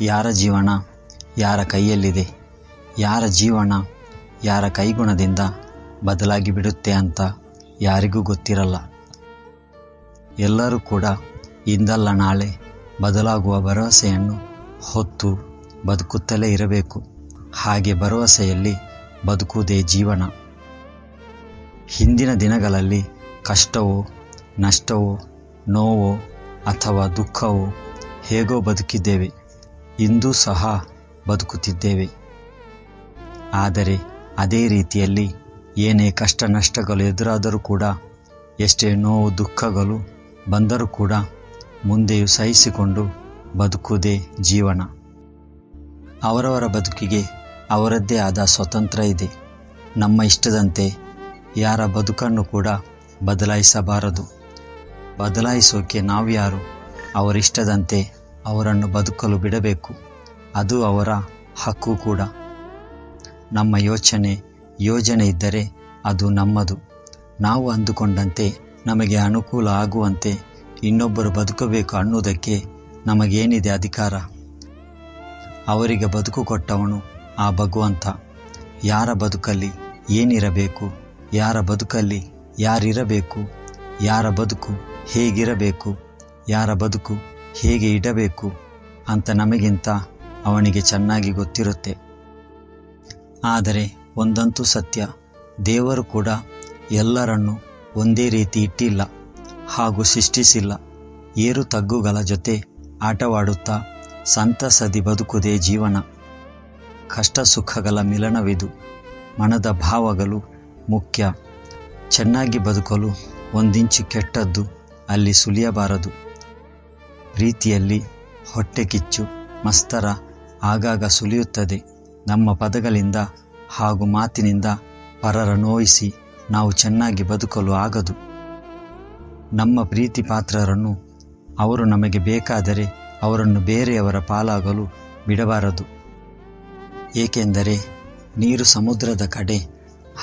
ಯಾರ ಜೀವನ? ಯಾರ ಕೈಯಲ್ಲಿದೆ? ಯಾರ ಜೀವನ? ಯಾರ ಕೈಗುಣದಿಂದ ಬದಲಾಗಿ ಬಿಡುತ್ತೆ ಅಂತ ಯಾರಿಗೂ ಗೊತ್ತಿರಲ್ಲ. ಎಲ್ಲರೂ ಕೂಡ ಇಂದಲ್ಲ ನಾಳೆ ಬದಲಾಗುವ ಭರವಸೆಯನ್ನು ಹೊತ್ತು ಬದುಕುತ್ತಲೇ ಇರಬೇಕು. ಹಾಗೆ ಭರವಸೆಯಲ್ಲಿ ಬದುಕುವುದೇ ಜೀವನ. ಹಿಂದಿನ ದಿನಗಳಲ್ಲಿ ಕಷ್ಟವೋ, ನಷ್ಟವೋ, ನೋವೋ ಅಥವಾ ದುಃಖವೋ ಹೇಗೋ ಬದುಕಿದ್ದೇವೆ. ಇಂದೂ ಸಹ ಬದುಕುತ್ತಿದ್ದೇವೆ. ಆದರೆ ಅದೇ ರೀತಿಯಲ್ಲಿ ಏನೇ ಕಷ್ಟ ನಷ್ಟಗಳು ಎದುರಾದರೂ ಕೂಡ ಎಷ್ಟೇ ನೋವು ದುಃಖಗಳು ಬಂದರೂ ಕೂಡ ಮುಂದೆಯೂ ಸಹಿಸಿಕೊಂಡು ಬದುಕುವುದೇ ಜೀವನ. ಅವರವರ ಬದುಕಿಗೆ ಅವರದ್ದೇ ಆದ ಸ್ವತಂತ್ರ ಇದೆ. ನಮ್ಮ ಇಷ್ಟದಂತೆ ಯಾರ ಬದುಕನ್ನು ಕೂಡ ಬದಲಾಯಿಸಬಾರದು. ಬದಲಾಯಿಸೋಕೆ ನಾವ್ಯಾರು ಅವರಿಷ್ಟದಂತೆ ಅವರನ್ನು ಬದುಕಲು ಬಿಡಬೇಕು. ಅದು ಅವರ ಹಕ್ಕು ಕೂಡ. ನಮ್ಮ ಯೋಚನೆ, ಯೋಜನೆ ಇದ್ದರೆ ಅದು ನಮ್ಮದು. ನಾವು ಅಂದುಕೊಂಡಂತೆ ನಮಗೆ ಅನುಕೂಲ ಆಗುವಂತೆ ಇನ್ನೊಬ್ಬರು ಬದುಕಬೇಕು ಅನ್ನುವುದಕ್ಕೆ ನಮಗೇನಿದೆ ಅಧಿಕಾರ? ಅವರಿಗೆ ಬದುಕು ಕೊಟ್ಟವನು ಆ ಭಗವಂತ. ಯಾರ ಬದುಕಲ್ಲಿ ಏನಿರಬೇಕು, ಯಾರ ಬದುಕಲ್ಲಿ ಯಾರಿರಬೇಕು, ಯಾರ ಬದುಕು ಹೇಗಿರಬೇಕು, ಯಾರ ಬದುಕು ಹೇಗೆ ಇಡಬೇಕು ಅಂತ ನಮಗಿಂತ ಅವನಿಗೆ ಚೆನ್ನಾಗಿ ಗೊತ್ತಿರುತ್ತೆ. ಆದರೆ ಒಂದಂತೂ ಸತ್ಯ, ದೇವರು ಕೂಡ ಎಲ್ಲರನ್ನು ಒಂದೇ ರೀತಿ ಇಟ್ಟಿಲ್ಲ ಹಾಗೂ ಸೃಷ್ಟಿಸಿಲ್ಲ. ಏರು ತಗ್ಗುಗಳ ಜೊತೆ ಆಟವಾಡುತ್ತಾ ಸಂತಸದಿ ಬದುಕುದೇ ಜೀವನ. ಕಷ್ಟ ಸುಖಗಳ ಮಿಲನವಿದು, ಮನದ ಭಾವಗಳು ಮುಖ್ಯ. ಚೆನ್ನಾಗಿ ಬದುಕಲು ಒಂದಿಂಚು ಕೆಟ್ಟದ್ದು ಅಲ್ಲಿ ಸುಲಿಯಬಾರದು. ಪ್ರೀತಿಯಲ್ಲಿ ಹೊಟ್ಟೆ ಕಿಚ್ಚು, ಮಸ್ತರ ಆಗಾಗ ಸುಲಿಯುತ್ತದೆ. ನಮ್ಮ ಪದಗಳಿಂದ ಹಾಗೂ ಮಾತಿನಿಂದ ಪರರ ನೋಯಿಸಿ ನಾವು ಚೆನ್ನಾಗಿ ಬದುಕಲು ಆಗದು. ನಮ್ಮ ಪ್ರೀತಿ ಪಾತ್ರರನ್ನು ಅವರು ನಮಗೆ ಬೇಕಾದರೆ ಅವರನ್ನು ಬೇರೆಯವರ ಪಾಲಾಗಲು ಬಿಡಬಾರದು. ಏಕೆಂದರೆ ನೀರು ಸಮುದ್ರದ ಕಡೆ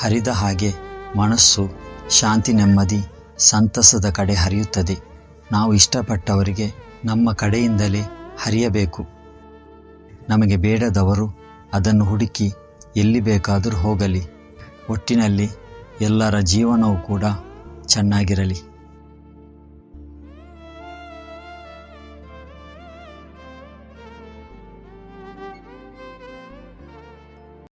ಹರಿದ ಹಾಗೆ ಮನಸ್ಸು ಶಾಂತಿ ನೆಮ್ಮದಿ ಸಂತಸದ ಕಡೆ ಹರಿಯುತ್ತದೆ. ನಾವು ಇಷ್ಟಪಟ್ಟವರಿಗೆ ನಮ್ಮ ಕಡೆಯಿಂದಲೇ ಹರಿಯಬೇಕು. ನಮಗೆ ಬೇಡದವರು ಅದನ್ನು ಹುಡುಕಿ ಎಲ್ಲಿ ಬೇಕಾದರೂ ಹೋಗಲಿ. ಒಟ್ಟಿನಲ್ಲಿ ಎಲ್ಲರ ಜೀವನವೂ ಕೂಡ ಚೆನ್ನಾಗಿರಲಿ.